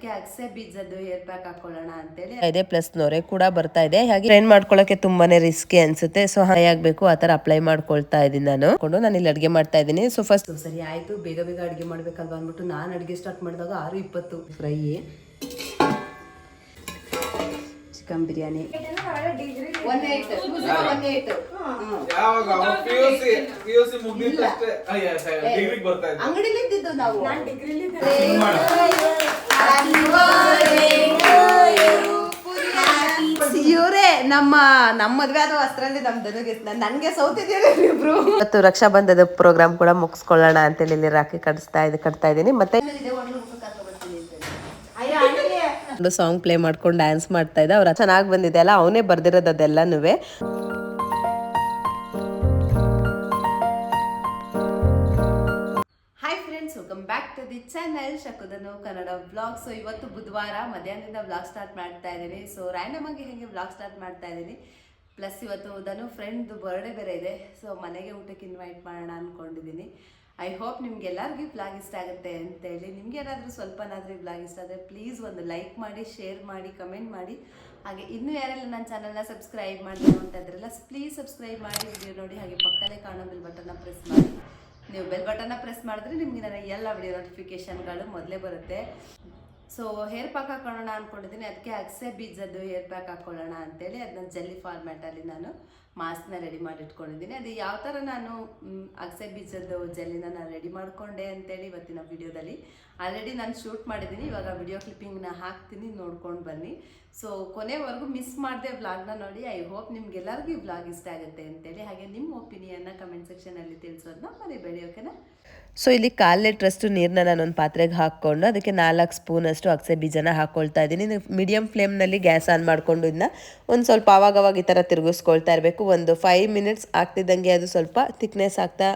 ಅದಕ್ಕೆ ಅಗಸೆ ಬೀಜದ್ದು hair pack ಹಾಕೊಳ್ಳೋಣ ಅಂತೇಳಿ ಇದೆ ಪ್ಲಸ್ ನೊರೆ ಕೂಡ ಬರ್ತಾ ಇದೆ. ಹಾಗೆ ಟ್ರೈನ್ ಮಾಡ್ಕೊಳ್ಳೋಕೆ ತುಂಬಾನೇ ರಿಸ್ಕಿ ಅನ್ಸುತ್ತೆ. ಸೊ ಹೈ ಆಗ್ಬೇಕು ಆ ತರ ಅಪ್ಲೈ ಮಾಡ್ಕೊಳ್ತಾ ಇದೀನಿ ನಾನು. ಕೊಂಡು ನಾನು ಇಲ್ಲಿ ಅಡಿಗೆ ಮಾಡ್ತಾ ಇದ್ದೀನಿ. ಸೊ ಫಸ್ಟ್ ಸರಿ ಆಯ್ತು. ಬೇಗ ಬೇಗ ಅಡುಗೆ ಮಾಡ್ಬೇಕಲ್ವಾ ಅಂದ್ಬಿಟ್ಟು ನಾನು ಅಡಿಗೆ ಸ್ಟಾರ್ಟ್ ಮಾಡಿದಾಗ ಆರು ಇಪ್ಪತ್ತು. ಫ್ರೈ ಬರ್ತಾ ಬಿರಿಯಾನಿ ಅಂಗಡಿಲಿ ಇದ್ದಿದ್ದು ನಾವು. ಇವರೇ ನಮ್ಮ ನಮ್ಮ ಮದ್ವೆ ಆದ ಅಷ್ಟರಲ್ಲಿ ನಮ್ ದನಗೆ ನನ್ಗೆ ಸೌತ್ ಇಬ್ರು ಇವತ್ತು ರಕ್ಷಾ ಬಂಧದ ಪ್ರೋಗ್ರಾಮ್ ಕೂಡ ಮುಗಿಸ್ಕೊಳ್ಳೋಣ ಅಂತೇಳಿ ಇಲ್ಲಿ ರಾಖಿ ಕಟ್ಸ್ತಾ ಇದೆ ಕಟ್ತಾ ಇದ್ದೀನಿ. ಮತ್ತೆ ಒಂದು ಸಾಂಗ್ ಪ್ಲೇ ಮಾಡ್ಕೊಂಡು ಡ್ಯಾನ್ಸ್ ಮಾಡ್ತಾ ಇದ್ದ ಅವ್ರ ಚೆನ್ನಾಗಿ ಬಂದಿದೆ ಅಲ್ಲ, ಅವನೇ ಬರ್ದಿರೋದು friends welcome back to the channel ಶಕುದನು Kannada blog so ಇವತ್ತು ಬುಧವಾರ ಮಧ್ಯಾಹ್ನದಿಂದ ಬ್ಲಾಗ್ ಸ್ಟಾರ್ಟ್ ಮಾಡ್ತಾ ಇದ್ದೀನಿ. ಸೊ ರ್ಯಾಂಡಮ್ ಆಗಿ ಹೇಗೆ ಬ್ಲಾಗ್ ಸ್ಟಾರ್ಟ್ ಮಾಡ್ತಾ ಇದ್ದೀನಿ. ಪ್ಲಸ್ ಇವತ್ತು ಧನು ಫ್ರೆಂಡ್ ಬರ್ಡೇ ಬೇರೆ ಇದೆ. ಸೊ ಮನೆಗೆ ಊಟಕ್ಕೆ ಇನ್ವೈಟ್ ಮಾಡೋಣ ಅಂದ್ಕೊಂಡಿದ್ದೀನಿ ಐ ಹೋಪ್ ನಿಮ್ಗೆಲ್ಲರಿಗೂ ಬ್ಲಾಗ್ ಇಷ್ಟ ಆಗುತ್ತೆ ಅಂತೇಳಿ ನಿಮ್ಗೆ ಏನಾದರೂ ಸ್ವಲ್ಪನಾದರೂ ಬ್ಲಾಗ್ ಇಷ್ಟ ಆದರೆ ಪ್ಲೀಸ್ ಒಂದು ಲೈಕ್ ಮಾಡಿ ಶೇರ್ ಮಾಡಿ ಕಮೆಂಟ್ ಮಾಡಿ. ಹಾಗೆ ಇನ್ನೂ ಯಾರೆಲ್ಲ ನನ್ನ ಚಾನಲ್ನ ಸಬ್ಸ್ಕ್ರೈಬ್ ಮಾಡಿ ಅಂತ ಇದ್ರಲ್ಲ ಪ್ಲೀಸ್ ಸಬ್ಸ್ಕ್ರೈಬ್ ಮಾಡಿ. ವಿಡಿಯೋ ನೋಡಿ, ಹಾಗೆ ಪಕ್ಕದಲ್ಲೇ ಕಾಣೋ ಬಿಲ್ ಬಟನ್ನ ಪ್ರೆಸ್ ಮಾಡಿ. ನೀವು ಬೆಲ್ ಬಟನ್ನ ಪ್ರೆಸ್ ಮಾಡಿದ್ರೆ ನಿಮಗೆ ನನ್ನ ಎಲ್ಲ ವಿಡಿಯೋ ನೋಟಿಫಿಕೇಶನ್ಗಳು ಮೊದಲೇ ಬರುತ್ತೆ. ಸೊ ಹೇರ್ ಪ್ಯಾಕ್ ಹಾಕೊಳ್ಳೋಣ ಅಂದ್ಕೊಂಡಿದ್ದೀನಿ ಅದಕ್ಕೆ ಅಗಸೆ ಬೀಜದ್ದು ಹೇರ್ ಪ್ಯಾಕ್ ಹಾಕೊಳ್ಳೋಣ ಅಂತೇಳಿ. ಅದನ್ನ ಜಲ್ಲಿ ಫಾರ್ಮ್ಯಾಟಲ್ಲಿ ನಾನು ಮಾಸ್ಕ್ನ ರೆಡಿ ಮಾಡಿ ಇಟ್ಕೊಂಡಿದ್ದೀನಿ ಅದು ಯಾವ ಥರ ನಾನು ಅಗಸೆ ಬೀಜದ ಜೆಲ್ಲಿನ ನಾನು ರೆಡಿ ಮಾಡಿಕೊಂಡೆ ಅಂತೇಳಿ ಇವತ್ತಿನ ವಿಡಿಯೋದಲ್ಲಿ. ಆಲ್ರೆಡಿ ನಾನು ಶೂಟ್ ಮಾಡಿದ್ದೀನಿ. ಇವಾಗ ವಿಡಿಯೋ ಕ್ಲಿಪ್ಪಿಂಗ್ನ ಹಾಕ್ತೀನಿ, ನೋಡ್ಕೊಂಡು ಬನ್ನಿ. ಸೊ ಕೊನೆವರೆಗೂ ಮಿಸ್ ಮಾಡದೆ ವ್ಲಾಗ್ನ ನೋಡಿ. ಐ ಹೋಪ್ ನಿಮ್ಗೆಲ್ಲರಿಗೂ ಈ ವ್ಲಾಗ್ ಇಷ್ಟ ಆಗುತ್ತೆ ಅಂತೇಳಿ. ಹಾಗೆ ನಿಮ್ಮ ಒಪಿನಿಯನ್ನ ಕಮೆಂಟ್ ಸೆಕ್ಷನಲ್ಲಿ ತಿಳಿಸೋದನ್ನ ಮರಿಬೇಡಿ ಓಕೆನಾ ಸೊ ಇಲ್ಲಿ ಕಾಲು ಲೀಟ್ರಷ್ಟು ನೀರನ್ನ ನಾನು ಒಂದು ಪಾತ್ರೆಗೆ ಹಾಕ್ಕೊಂಡು, ಅದಕ್ಕೆ ನಾಲ್ಕು ಸ್ಪೂನಷ್ಟು ಅಗಸೆ ಬೀಜನ ಹಾಕ್ಕೊಳ್ತಾ ಇದ್ದೀನಿ. ಮೀಡಿಯಂ ಫ್ಲೇಮ್ನಲ್ಲಿ ಗ್ಯಾಸ್ ಆನ್ ಮಾಡಿಕೊಂಡು ಇದನ್ನ ಒಂದು ಸ್ವಲ್ಪ ಆವಾಗ ಅವಾಗ ಈ ಥರ ತಿರುಗಿಸ್ಕೊಳ್ತಾ ಇರಬೇಕು. ಒಂದು ಫೈವ್ ಮಿನಿಟ್ಸ್ ಆಗ್ತಿದ್ದಂಗೆ ಅದು ಸ್ವಲ್ಪ ಥಿಕ್ನೆಸ್ ಆಗ್ತಾ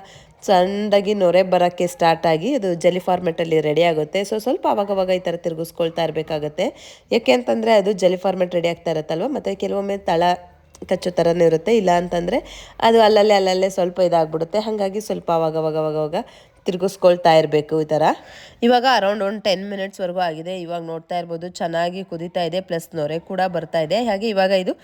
ಸಣ್ಣದಾಗಿ ನೊರೆ ಬರೋಕ್ಕೆ ಸ್ಟಾರ್ಟ್ ಆಗಿ ಅದು ಜಲಿ ಫಾರ್ಮೆಟಲ್ಲಿ ರೆಡಿ ಆಗುತ್ತೆ. ಸೊ ಸ್ವಲ್ಪ ಅವಾಗವಾಗ ಅವಾಗ ಈ ಥರ ತಿರುಗಿಸ್ಕೊಳ್ತಾ ಇರಬೇಕಾಗುತ್ತೆ. ಯಾಕೆ ಅಂತಂದರೆ ಅದು ಜಲಿ ಫಾರ್ಮೆಟ್ ರೆಡಿ ಆಗ್ತಾ ಇರುತ್ತಲ್ವ? ಮತ್ತು ಕೆಲವೊಮ್ಮೆ ತಳ ಕಚ್ಚೋ ಥರನೇ ಇರುತ್ತೆ. ಇಲ್ಲ ಅಂತಂದರೆ ಅದು ಅಲ್ಲಲ್ಲೇ ಅಲ್ಲಲ್ಲೇ ಸ್ವಲ್ಪ ಇದಾಗ್ಬಿಡುತ್ತೆ. ಹಾಗಾಗಿ ಸ್ವಲ್ಪ ಅವಾಗವಾಗವಾಗವಾಗ ಅವಾಗ ಅವಾಗ ಅವಾಗ ತಿರುಗಿಸ್ಕೊಳ್ತಾ ಇರಬೇಕು ಈ ಥರ? ಇವಾಗ ಅರೌಂಡ್ ಒಂದು ಟೆನ್ ಮಿನಿಟ್ಸ್ವರೆಗೂ ಆಗಿದೆ. ಇವಾಗ ನೋಡ್ತಾ ಇರ್ಬೋದು, ಚೆನ್ನಾಗಿ ಕುದೀತಾ ಇದೆ ಪ್ಲಸ್ ನೊರೆ ಕೂಡ ಬರ್ತಾ ಇದೆ. ಹಾಗೆ ಇವಾಗ ಇದು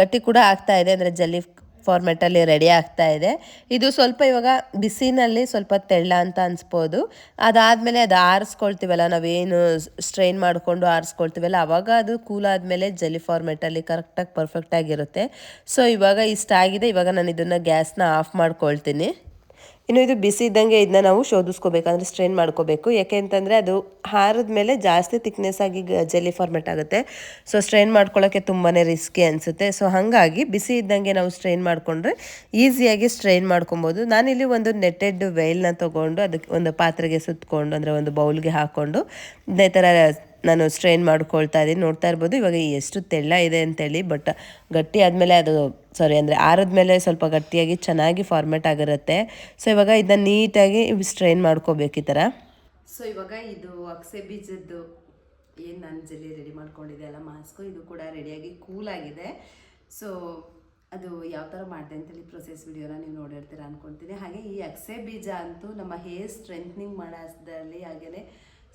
ಗಟ್ಟಿ ಕೂಡ ಆಗ್ತಾ ಇದೆ, ಅಂದರೆ ಜಲ್ಲಿ ಫಾರ್ಮೆಟಲ್ಲಿ ರೆಡಿ ಆಗ್ತಾ ಇದೆ. ಇದು ಸ್ವಲ್ಪ ಇವಾಗ ಬಿಸಿನಲ್ಲಿ ಸ್ವಲ್ಪ ತೆಳ್ಳ ಅಂತ ಅನಿಸ್ಬೋದು. ಅದಾದಮೇಲೆ ಅದು ಆರಿಸ್ಕೊಳ್ತೀವಲ್ಲ, ನಾವೇನು ಸ್ಟ್ರೈನ್ ಮಾಡಿಕೊಂಡು ಆರಿಸ್ಕೊಳ್ತೀವಲ್ಲ, ಅವಾಗ ಅದು ಕೂಲ್ ಆದಮೇಲೆ ಜಲ್ಲಿ ಫಾರ್ಮೆಟಲ್ಲಿ ಕರೆಕ್ಟಾಗಿ ಪರ್ಫೆಕ್ಟಾಗಿರುತ್ತೆ ಸೊ ಇವಾಗ ಇಷ್ಟ ಆಗಿದೆ ಇವಾಗ ನಾನು ಇದನ್ನು ಗ್ಯಾಸ್ನ ಆಫ್ ಮಾಡ್ಕೊಳ್ತೀನಿ. ಇನ್ನು ಇದು ಬಿಸಿ ಇದ್ದಂಗೆ ಇದನ್ನ ನಾವು ಶೋಧಿಸ್ಕೋಬೇಕಂದ್ರೆ ಸ್ಟ್ರೈನ್ ಮಾಡ್ಕೋಬೇಕು. ಯಾಕೆ ಅಂತಂದರೆ ಅದು ಹಾರದ ಮೇಲೆ ಜಾಸ್ತಿ ತಿಕ್ನೆಸ್ ಆಗಿ ಜೆಲ್ಲಿ ಫಾರ್ಮೆಟ್ ಆಗುತ್ತೆ. ಸೊ ಸ್ಟ್ರೈನ್ ಮಾಡ್ಕೊಳ್ಳೋಕ್ಕೆ ತುಂಬಾ ರಿಸ್ಕಿ ಅನಿಸುತ್ತೆ. ಸೊ ಹಾಗಾಗಿ ಬಿಸಿ ಇದ್ದಂಗೆ ನಾವು ಸ್ಟ್ರೈನ್ ಮಾಡಿಕೊಂಡ್ರೆ ಈಸಿಯಾಗಿ ಸ್ಟ್ರೈನ್ ಮಾಡ್ಕೊಬೋದು. ನಾನಿಲ್ಲಿ ಒಂದು ನೆಟ್ಟೆಡ್ ವೇಲ್ನ ತೊಗೊಂಡು ಅದಕ್ಕೆ ಒಂದು ಪಾತ್ರೆಗೆ ಸುತ್ತಕೊಂಡು ಅಂದರೆ ಒಂದು ಬೌಲ್ಗೆ ಹಾಕ್ಕೊಂಡು ಇದೇ ಥರ ನಾನು ಸ್ಟ್ರೈನ್ ಮಾಡ್ಕೊಳ್ತಾ ಇದ್ದೀನಿ. ನೋಡ್ತಾ ಇರ್ಬೋದು, ಇವಾಗ ಎಷ್ಟು ತೆಳ್ಳ ಇದೆ ಅಂತೇಳಿ ಬಟ್ ಗಟ್ಟಿ ಆದಮೇಲೆ ಅದು ಸಾರಿ ಅಂದರೆ ಆರದ್ಮೇಲೆ ಸ್ವಲ್ಪ ಗಟ್ಟಿಯಾಗಿ ಚೆನ್ನಾಗಿ ಫಾರ್ಮೆಟ್ ಆಗಿರುತ್ತೆ. ಸೊ ಇವಾಗ ಇದನ್ನ ನೀಟಾಗಿ ಸ್ಟ್ರೈನ್ ಮಾಡ್ಕೋಬೇಕು ಈ ಥರ. ಸೊ ಇವಾಗ ಇದು ಅಕ್ಸೆ ಬೀಜದ್ದು ಏನು ನಾನು ಜಲ್ಲಿ ರೆಡಿ ಮಾಡ್ಕೊಂಡಿದ್ದೆ ಅಲ್ಲ, ಮಾಸ್ಕು ಇದು ಕೂಡ ರೆಡಿಯಾಗಿ ಕೂಲ್ ಆಗಿದೆ. ಸೊ ಅದು ಯಾವ ಥರ ಮಾಡಿದೆ ಅಂತೇಳಿ ಪ್ರೊಸೆಸ್ ವಿಡಿಯೋನ ನೀವು ನೋಡಿರ್ತೀರ ಅನ್ಕೊಳ್ತೀನಿ ಹಾಗೆ ಈ ಅಕ್ಸೆ ಬೀಜ ಅಂತೂ ನಮ್ಮ ಹೇರ್ ಸ್ಟ್ರೆಂತ್ನಿಂಗ್ ಮಾಡೋದ್ರಲ್ಲಿ ಹಾಗೆಯೇ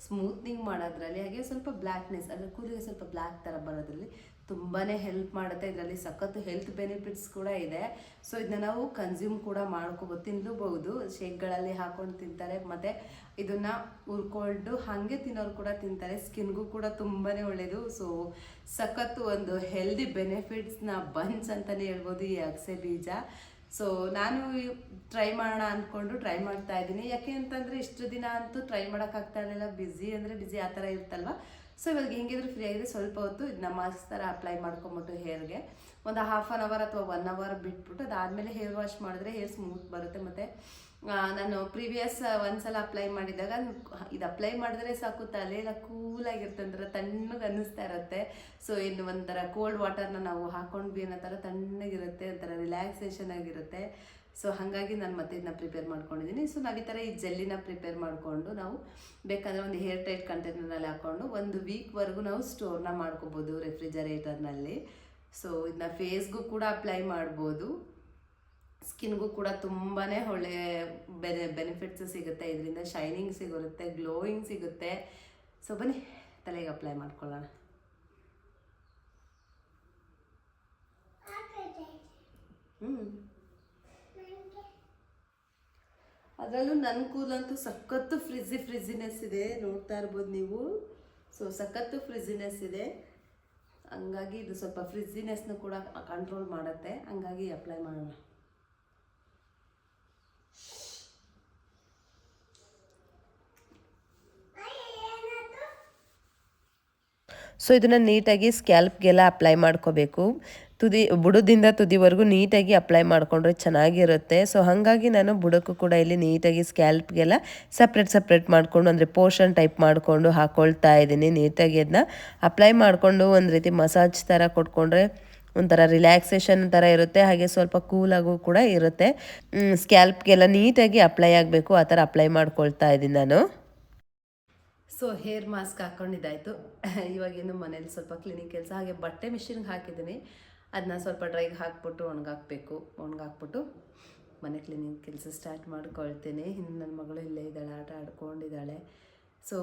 ಸ್ಮೂತ್ನಿಂಗ್ ಮಾಡೋದ್ರಲ್ಲಿ, ಹಾಗೆ ಸ್ವಲ್ಪ ಬ್ಲ್ಯಾಕ್ನೆಸ್ ಅಂದರೆ ಕೂದಲಿಗೆ ಸ್ವಲ್ಪ ಬ್ಲ್ಯಾಕ್ ಥರ ಬರೋದ್ರಲ್ಲಿ ತುಂಬಾ ಹೆಲ್ಪ್ ಮಾಡುತ್ತೆ. ಇದರಲ್ಲಿ ಸಖತ್ತು ಹೆಲ್ತ್ ಬೆನಿಫಿಟ್ಸ್ ಕೂಡ ಇದೆ. ಸೊ ಇದನ್ನ ನಾವು ಕನ್ಸ್ಯೂಮ್ ಕೂಡ ಮಾಡ್ಕೋಬೋದು ತಿನ್ನಲೂಬಹುದು ಶೇಕ್ಗಳಲ್ಲಿ ಹಾಕೊಂಡು ತಿಂತಾರೆ. ಮತ್ತು ಇದನ್ನ ಹುರ್ಕೊಂಡು ಹಾಗೆ ತಿನ್ನೋರು ಕೂಡ ತಿಂತಾರೆ. ಸ್ಕಿನ್ಗೂ ಕೂಡ ತುಂಬಾ ಒಳ್ಳೆಯದು ಸೊ ಸಖತ್ತು ಒಂದು ಹೆಲ್ದಿ ಬೆನಿಫಿಟ್ಸ್ನ ಬನ್ಸ್ ಅಂತಲೇ ಹೇಳ್ಬೋದು ಈ ಅಗಸೆ ಬೀಜ. ಸೊ ನಾನು ಟ್ರೈ ಮಾಡೋಣ ಅಂದ್ಕೊಂಡು ಟ್ರೈ ಮಾಡ್ತಾ ಇದ್ದೀನಿ. ಯಾಕೆ ಅಂತಂದರೆ ಇಷ್ಟು ದಿನ ಅಂತೂ ಟ್ರೈ ಮಾಡೋಕ್ಕಾಗ್ತಾ ಇರಲಿಲ್ಲ. ಬ್ಯುಸಿ ಅಂದರೆ ಬ್ಯುಸಿ ಆ ಥರ ಇರುತ್ತಲ್ವ? ಸೊ ಇವಾಗ ಹೆಂಗಿದ್ರು ಫ್ರೀ ಆಗಿದೆ. ಸ್ವಲ್ಪ ಹೊತ್ತು ಇದನ್ನ ಮಾಸ್ಕ್ ಥರ ಅಪ್ಲೈ ಮಾಡ್ಕೊಂಬಿಟ್ಟು ಹೇರ್ಗೆ ಒಂದು ಹಾಫ್ ಆನ್ ಅವರ್ ಅಥವಾ ಒನ್ ಅವರ್ ಬಿಟ್ಬಿಟ್ಟು ಅದಾದಮೇಲೆ ಹೇರ್ ವಾಶ್ ಮಾಡಿದ್ರೆ ಹೇರ್ ಸ್ಮೂತ್ ಬರುತ್ತೆ. ಮತ್ತು ನಾನು ಪ್ರೀವಿಯಸ್ ಒಂದ್ಸಲ ಅಪ್ಲೈ ಮಾಡಿದಾಗ ಇದು ಅಪ್ಲೈ ಮಾಡಿದ್ರೆ ಸಾಕು, ತಲೆ ಎಲ್ಲ ಕೂಲಾಗಿರುತ್ತೆ ಒಂಥರ ತಣ್ಣಗೆ ಅನ್ನಿಸ್ತಾ ಇರುತ್ತೆ. ಸೊ ಇನ್ನು ಒಂಥರ ಕೋಲ್ಡ್ ವಾಟರ್ನ ನಾವು ಹಾಕೊಂಡ್ವಿ ಅನ್ನೋ ಥರ ತಣ್ಣಗಿರುತ್ತೆ, ಒಂಥರ ರಿಲ್ಯಾಕ್ಸೇಷನ್ ಆಗಿರುತ್ತೆ. ಸೊ ಹಾಗಾಗಿ ನಾನು ಮತ್ತೆ ಇದನ್ನ ಪ್ರಿಪೇರ್ ಮಾಡ್ಕೊಂಡಿದ್ದೀನಿ ಸೊ ನಾವು ಈ ಥರ ಈ ಜೆಲ್ಲಿನ ಪ್ರಿಪೇರ್ ಮಾಡಿಕೊಂಡು ನಾವು ಬೇಕಾದರೆ ಒಂದು ಹೇರ್ ಟೈಟ್ ಕಂಟೈನರ್ನಲ್ಲಿ ಹಾಕ್ಕೊಂಡು ಒಂದು ವೀಕ್ವರೆಗೂ ನಾವು ಸ್ಟೋರ್ನ ಮಾಡ್ಕೋಬೋದು ರೆಫ್ರಿಜರೇಟರ್ನಲ್ಲಿ ಸೊ ಇದನ್ನ ಫೇಸ್ಗೂ ಕೂಡ ಅಪ್ಲೈ ಮಾಡ್ಬೋದು. ಸ್ಕಿನ್ಗೂ ಕೂಡ ತುಂಬಾ ಒಳ್ಳೆ ಬೆನೆ ಬೆನಿಫಿಟ್ಸ್ ಸಿಗುತ್ತೆ. ಇದರಿಂದ ಶೈನಿಂಗ್ ಸಿಗುತ್ತೆ ಗ್ಲೋಯಿಂಗ್ ಸಿಗುತ್ತೆ. ಸೊ ಬನ್ನಿ, ತಲೆಗೆ ಅಪ್ಲೈ ಮಾಡ್ಕೊಳ್ಳೋಣ. ಹ್ಞೂ ಅದರಲ್ಲೂ ನನ್ನ ಕೂದಲಂತೂ ಸಖತ್ತು ಫ್ರಿಜ್ಜಿ ಫ್ರಿಜಿನೆಸ್ ಇದೆ. ನೋಡ್ತಾ ಇರ್ಬೋದು ನೀವು. ಸೊ ಸಖತ್ತು ಫ್ರಿಜಿನೆಸ್ ಇದೆ. ಹಂಗಾಗಿ ಇದು ಸ್ವಲ್ಪ ಫ್ರಿಜ್ಜಿನೆಸ್ನು ಕೂಡ ಕಂಟ್ರೋಲ್ ಮಾಡುತ್ತೆ. ಹಂಗಾಗಿ ಅಪ್ಲೈ ಮಾಡೋಣ. ಸೊ ಇದನ್ನು ನೀಟಾಗಿ ಸ್ಕ್ಯಾಲ್ಪ್ಗೆಲ್ಲ ಅಪ್ಲೈ ಮಾಡ್ಕೋಬೇಕು. ತುದಿ, ಬುಡದಿಂದ ತುದಿವರೆಗೂ ನೀಟಾಗಿ ಅಪ್ಲೈ ಮಾಡಿಕೊಂಡ್ರೆ ಚೆನ್ನಾಗಿರುತ್ತೆ. ಸೊ ಹಾಗಾಗಿ ನಾನು ಬುಡಕ್ಕೂ ಕೂಡ ಇಲ್ಲಿ ನೀಟಾಗಿ ಸ್ಕ್ಯಾಲ್ಪ್ಗೆಲ್ಲ ಸಪ್ರೇಟ್ ಸಪ್ರೇಟ್ ಮಾಡಿಕೊಂಡು, ಅಂದರೆ ಪೋರ್ಷನ್ ಟೈಪ್ ಮಾಡಿಕೊಂಡು ಹಾಕ್ಕೊಳ್ತಾ ಇದ್ದೀನಿ. ನೀಟಾಗಿ ಅದನ್ನ ಅಪ್ಲೈ ಮಾಡಿಕೊಂಡು ಒಂದು ರೀತಿ ಮಸಾಜ್ ಥರ ಕೊಟ್ಕೊಂಡ್ರೆ ಒಂಥರ ರಿಲ್ಯಾಕ್ಸೇಷನ್ ಥರ ಇರುತ್ತೆ. ಹಾಗೆ ಸ್ವಲ್ಪ ಕೂಲಾಗೂ ಕೂಡ ಇರುತ್ತೆ. ಸ್ಕ್ಯಾಲ್ಪ್ಗೆಲ್ಲ ನೀಟಾಗಿ ಅಪ್ಲೈ ಆಗಬೇಕು. ಆ ಥರ ಅಪ್ಲೈ ಮಾಡ್ಕೊಳ್ತಾ ಇದ್ದೀನಿ ನಾನು. ಸೊ ಹೇರ್ ಮಾಸ್ಕ್ ಹಾಕ್ಕೊಂಡಿದ್ದಾಯಿತು ಇವಾಗೇನು ಮನೇಲಿ ಸ್ವಲ್ಪ ಕ್ಲಿನಿಕ್ ಕೆಲಸ. ಹಾಗೆ ಬಟ್ಟೆ ಮಿಷಿನ್ಗೆ ಹಾಕಿದ್ದೀನಿ. ಅದನ್ನ ಸ್ವಲ್ಪ ಡ್ರೈಗೆ ಹಾಕ್ಬಿಟ್ಟು ಒಣಗಾಕ್ಬೇಕು. ಒಣಗಾಕ್ಬಿಟ್ಟು ಮನೆ ಕ್ಲೀನಿಂಗ್ ಕೆಲಸ ಸ್ಟಾರ್ಟ್ ಮಾಡ್ಕೊಳ್ತೀನಿ. ಇನ್ನು ನನ್ನ ಮಗಳು ಇಲ್ಲೇ ಇದ್ದಾಳೆ, ಆಟ ಆಡ್ಕೊಂಡಿದ್ದಾಳೆ. ಸೊ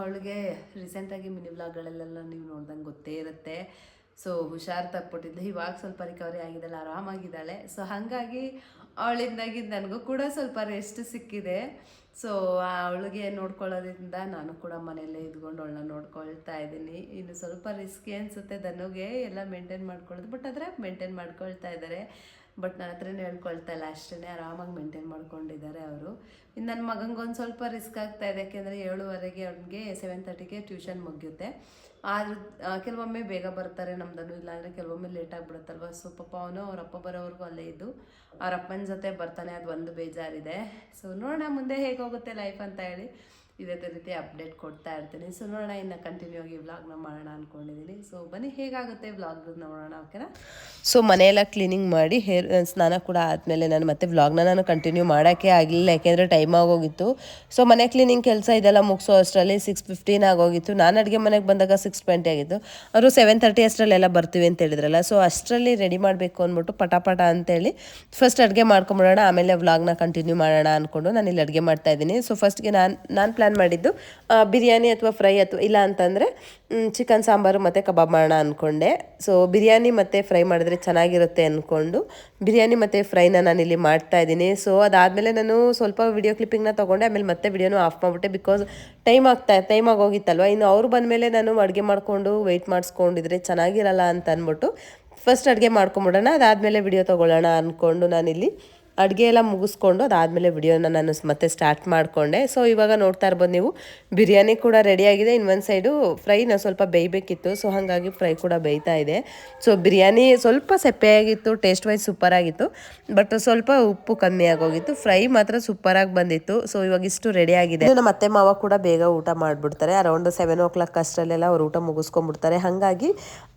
ಅವಳಿಗೆ ರೀಸೆಂಟಾಗಿ ಮಿನಿ ವ್ಲಾಗ್ಗಳಲ್ಲೆಲ್ಲ ನೀವು ನೋಡ್ದಂಗೆ ಗೊತ್ತೇ ಇರುತ್ತೆ. ಸೊ ಹುಷಾರು ತಪ್ಪಿಬಿಟ್ಟಿದ್ಲು. ಇವಾಗ ಸ್ವಲ್ಪ ರಿಕವರಿ ಆಗಿದ್ದಾಳೆ, ಆರಾಮಾಗಿದ್ದಾಳೆ. ಸೊ ಹಾಗಾಗಿ ಅವಳಿಂದಾಗಿ ನನಗೂ ಕೂಡ ಸ್ವಲ್ಪ ರೆಸ್ಟ್ ಸಿಕ್ಕಿದೆ. ಸೊ ಅವಳಿಗೆ ನೋಡ್ಕೊಳ್ಳೋದ್ರಿಂದ ನಾನು ಕೂಡ ಮನೆಯಲ್ಲೇ ಇದ್ಕೊಂಡು ಅವಳನ್ನ ನೋಡ್ಕೊಳ್ತಾ ಇದ್ದೀನಿ. ಇನ್ನು ಸ್ವಲ್ಪ ರಿಸ್ಕಿ ಅನಿಸುತ್ತೆ ದನುಗೆ ಎಲ್ಲ ಮೇಂಟೈನ್ ಮಾಡ್ಕೊಳ್ಳೋದು. ಬಟ್ ಆದರೆ ಮೇಂಟೈನ್ ಮಾಡ್ಕೊಳ್ತಾ ಇದ್ದಾರೆ. ಬಟ್ ನನ್ನ ಹತ್ರನೇ ಹೇಳ್ಕೊಳ್ತಾ ಇಲ್ಲ ಅಷ್ಟೇ ಆರಾಮಾಗಿ ಮೇಂಟೈನ್ ಮಾಡ್ಕೊಂಡಿದ್ದಾರೆ ಅವರು. ಇನ್ನು ನನ್ನ ಮಗಂಗೆ ಒಂದು ಸ್ವಲ್ಪ ರಿಸ್ಕ್ ಆಗ್ತಾ ಇದೆ, ಯಾಕೆಂದರೆ ಏಳುವರೆಗೆ ಅವ್ನಿಗೆ ಸೆವೆನ್ ತರ್ಟಿಗೆ ಟ್ಯೂಷನ್ ಮುಗಿಯುತ್ತೆ. ಆದರೂ ಕೆಲವೊಮ್ಮೆ ಬೇಗ ಬರ್ತಾರೆ ನಮ್ದನ್ನು, ಇಲ್ಲಾಂದರೆ ಕೆಲವೊಮ್ಮೆ ಲೇಟ್ ಆಗಿಬಿಡುತ್ತಲ್ವ. ಸೊ ಪಪ್ಪ ಅವನು, ಅವ್ರ ಅಪ್ಪ ಬರೋವರೆಗೂ ಅಲ್ಲೇ ಇದ್ದು, ಅವ್ರ ಅಪ್ಪನ ಜೊತೆ ಬರ್ತಾನೆ, ಅದು ಒಂದು ಬೇಜಾರಿದೆ. ಸೊ ನೋಡೋಣ ಮುಂದೆ ಹೇಗೆ ಹೋಗುತ್ತೆ ಲೈಫ್ ಅಂತ ಹೇಳಿ. ಇದೇ ರೀತಿ ಅಪ್ಡೇಟ್ ಕೊಡ್ತಾ ಇರ್ತೀನಿ. ಸೊ ನೋಡೋಣ, ಇನ್ನು ಕಂಟಿನ್ಯೂ ಆಗಿ ವ್ಲಾಗ್ನ ಮಾಡೋಣ ಅಂದ್ಕೊಂಡಿದ್ದೀನಿ ಸೊ ಬನ್ನಿ, ಹೇಗಾಗುತ್ತೆ ವ್ಲಾಗ್ ನೋಡೋಣ ಓಕೆನಾ ಸೊ ಮನೆಯೆಲ್ಲ ಕ್ಲೀನಿಂಗ್ ಮಾಡಿ, ಹೇರ್ ಸ್ನಾನ ಕೂಡ ಆದಮೇಲೆ ನಾನು ಮತ್ತೆ ವ್ಲಾಗ್ನ ನಾನು ಕಂಟಿನ್ಯೂ ಮಾಡೋಕ್ಕೆ ಆಗಲಿಲ್ಲ ಯಾಕೆಂದರೆ ಟೈಮ್ ಆಗೋಗಿತ್ತು. ಸೊ ಮನೆ ಕ್ಲೀನಿಂಗ್ ಕೆಲಸ ಇದೆಲ್ಲ ಮುಗಿಸೋ ಅಷ್ಟರಲ್ಲಿ ಸಿಕ್ಸ್ ಫಿಫ್ಟೀನ್ ಆಗೋಗಿತ್ತು. ನಾನು ಅಡುಗೆ ಮನೆಗೆ ಬಂದಾಗ ಸಿಕ್ಸ್ ಟ್ವೆಂಟಿ ಆಗಿತ್ತು. ಅವರು ಸೆವೆನ್ ತರ್ಟಿ ಅಷ್ಟರಲ್ಲೆಲ್ಲ ಬರ್ತೀವಿ ಅಂತ ಹೇಳಿದ್ರಲ್ಲ. ಸೊ ಅಷ್ಟರಲ್ಲಿ ರೆಡಿ ಮಾಡಬೇಕು ಅಂದ್ಬಿಟ್ಟು ಪಟ ಪಟ ಅಂತೇಳಿ ಫಸ್ಟ್ ಅಡುಗೆ ಮಾಡ್ಕೊಂಬಿಡೋಣ, ಆಮೇಲೆ ವ್ಲಾಗ್ನ ಕಂಟಿನ್ಯೂ ಮಾಡೋಣ ಅಂದ್ಕೊಂಡು ನಾನು ಇಲ್ಲಿ ಅಡುಗೆ ಮಾಡ್ತಾ ಇದ್ದೀನಿ. ಸೊ ಫಸ್ಟ್ಗೆ ನಾನು ನಾನು ಪ್ಲ್ಯಾನ್ ಮಾಡಿದ್ದು. ಬಿರಿಯಾನಿ ಅಥವಾ ಫ್ರೈ ಅಥವಾ ಇಲ್ಲ ಅಂತಂದರೆ ಚಿಕನ್, ಸಾಂಬಾರು ಮತ್ತು ಕಬಾಬ್ ಮಾಡೋಣ ಅಂದ್ಕೊಂಡೆ ಸೊ ಬಿರಿಯಾನಿ ಮತ್ತು ಫ್ರೈ ಮಾಡಿದ್ರೆ ಚೆನ್ನಾಗಿರುತ್ತೆ ಅಂದ್ಕೊಂಡು ಬಿರಿಯಾನಿ ಮತ್ತು ಫ್ರೈನ ನಾನು ಇಲ್ಲಿ ಮಾಡ್ತಾ ಇದ್ದೀನಿ. ಸೊ ಅದಾದಮೇಲೆ ನಾನು ಸ್ವಲ್ಪ ವಿಡಿಯೋ ಕ್ಲಿಪ್ಪಿಂಗ್ನ ತೊಗೊಂಡೆ, ಆಮೇಲೆ ಮತ್ತೆ ವಿಡಿಯೋನು ಆಫ್ ಮಾಡಿಬಿಟ್ಟೆ ಬಿಕಾಸ್ ಟೈಮ್ ಆಗ್ತಾ ಟೈಮ್ ಆಗೋಗಿತ್ತಲ್ವ? ಇನ್ನು ಅವರು ಬಂದಮೇಲೆ ನಾನು ಅಡುಗೆ ಮಾಡಿಕೊಂಡು ವೆಯ್ಟ್ ಮಾಡಿಸ್ಕೊಂಡಿದ್ರೆ ಚೆನ್ನಾಗಿರಲ್ಲ ಅಂತ ಅಂದ್ಬಿಟ್ಟು ಫಸ್ಟ್ ಅಡುಗೆ ಮಾಡ್ಕೊಂಬಿಡೋಣ, ಅದಾದಮೇಲೆ ವಿಡಿಯೋ ತೊಗೊಳ್ಳೋಣ ಅಂದ್ಕೊಂಡು ನಾನಿಲ್ಲಿ ಅಡುಗೆ ಎಲ್ಲ ಮುಗಿಸ್ಕೊಂಡು ಅದಾದಮೇಲೆ ವಿಡಿಯೋನ ನಾನು ಮತ್ತೆ ಸ್ಟಾರ್ಟ್ ಮಾಡಿಕೊಂಡೆ. ಸೊ ಇವಾಗ ನೋಡ್ತಾ ಇರ್ಬೋದು ನೀವು, ಬಿರಿಯಾನಿ ಕೂಡ ರೆಡಿಯಾಗಿದೆ ಇನ್ನೊಂದು ಸೈಡು ಫ್ರೈನ ಸ್ವಲ್ಪ ಬೇಯಬೇಕಿತ್ತು. ಸೊ ಹಾಗಾಗಿ ಫ್ರೈ ಕೂಡ ಬೇಯ್ತಾ ಇದೆ. ಸೊ ಬಿರಿಯಾನಿ ಸ್ವಲ್ಪ ಸೆಪ್ಪೆಯಾಗಿತ್ತು ಟೇಸ್ಟ್ ವೈಸ್ ಸೂಪರಾಗಿತ್ತು. ಬಟ್ ಸ್ವಲ್ಪ ಉಪ್ಪು ಕಮ್ಮಿ ಆಗೋಗಿತ್ತು. ಫ್ರೈ ಮಾತ್ರ ಸೂಪರಾಗಿ ಬಂದಿತ್ತು. ಸೊ ಇವಾಗ ಇಷ್ಟು ರೆಡಿ ಆಗಿದೆ. ಇನ್ನು ನಮ್ಮ ಅತ್ತೆ ಮಾವ ಕೂಡ ಬೇಗ ಊಟ ಮಾಡಿಬಿಡ್ತಾರೆ. ಅರೌಂಡ್ ಸೆವೆನ್ ಓ ಕ್ಲಾಕ್ ಅಷ್ಟರಲ್ಲೆಲ್ಲ ಅವ್ರು ಊಟ ಮುಗಿಸ್ಕೊಂಡ್ಬಿಡ್ತಾರೆ. ಹಾಗಾಗಿ